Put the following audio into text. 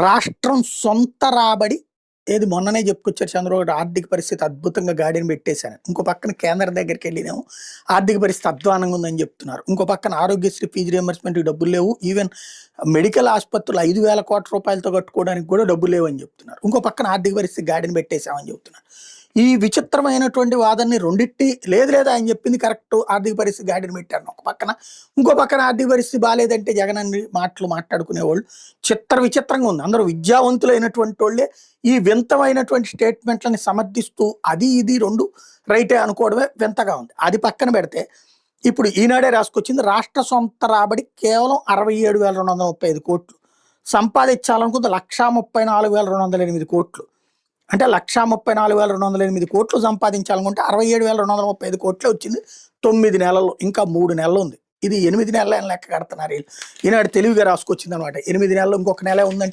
రాష్ట్రం సొంత రాబడి ఏది మొన్ననే చెప్పుకొచ్చారు చంద్రబాబు ఆర్థిక పరిస్థితి అద్భుతంగా గాడిని పెట్టేశాను ఇంకో పక్కన కేంద్రం దగ్గరికి వెళ్ళినాము ఆర్థిక పరిస్థితి అధ్వానంగా ఉందని చెప్తున్నారు. ఇంకో పక్కన ఆరోగ్యశ్రీ ఫీజు రియంబర్స్మెంట్ డబ్బులు లేవు. ఈవెన్ మెడికల్ ఆసుపత్రులు ఐదు వేల కోట్ల రూపాయలతో కట్టుకోవడానికి కూడా డబ్బులు లేవని చెప్తున్నారు. ఇంకో పక్కన ఆర్థిక పరిస్థితి గాడిని పెట్టేశామని చెప్తున్నారు. ఈ విచిత్రమైనటువంటి వాదనని రెండిట్టి లేదు లేదా ఆయన చెప్పింది కరెక్ట్ ఆర్థిక పరిస్థితి గాడిని పెట్టారు. పక్కన. ఇంకో పక్కన ఆర్థిక పరిస్థితి బాగాలేదంటే జగన్ అన్ని మాటలు మాట్లాడుకునేవాళ్ళు. చిత్ర విచిత్రంగా ఉంది. అందరూ విద్యావంతులైనటువంటి వాళ్ళే ఈ వింతమైనటువంటి స్టేట్మెంట్లని సమర్థిస్తూ అది ఇది రెండు రైటే అనుకోవడమే వింతగా ఉంది. అది పక్కన పెడితే ఇప్పుడు ఈనాడే రాసుకొచ్చింది రాష్ట్ర సొంత రాబడి కేవలం అరవై ఏడు వేల రెండు వందల ముప్పై ఐదు కోట్లు. సంపాదించాలనుకుంది లక్షా ముప్పై నాలుగు వేల రెండు వందల ఎనిమిది కోట్లు. అంటే లక్షా ముప్పై నాలుగు వేల రెండు వందల ఎనిమిది కోట్లు సంపాదించాలనుకుంటే అరవై ఏడు వేల రెండు వందల ముప్పై ఐదు కోట్లే వచ్చింది. తొమ్మిది నెలల్లో ఇంకా మూడు నెలలు ఉంది. ఇది ఎనిమిది నెలలు లెక్క కడుతున్నారు వీళ్ళు. ఈనాడు తెలివిగా రాసుకొచ్చింది అనమాట ఎనిమిది నెలలు ఇంకొక నెల ఉందంటే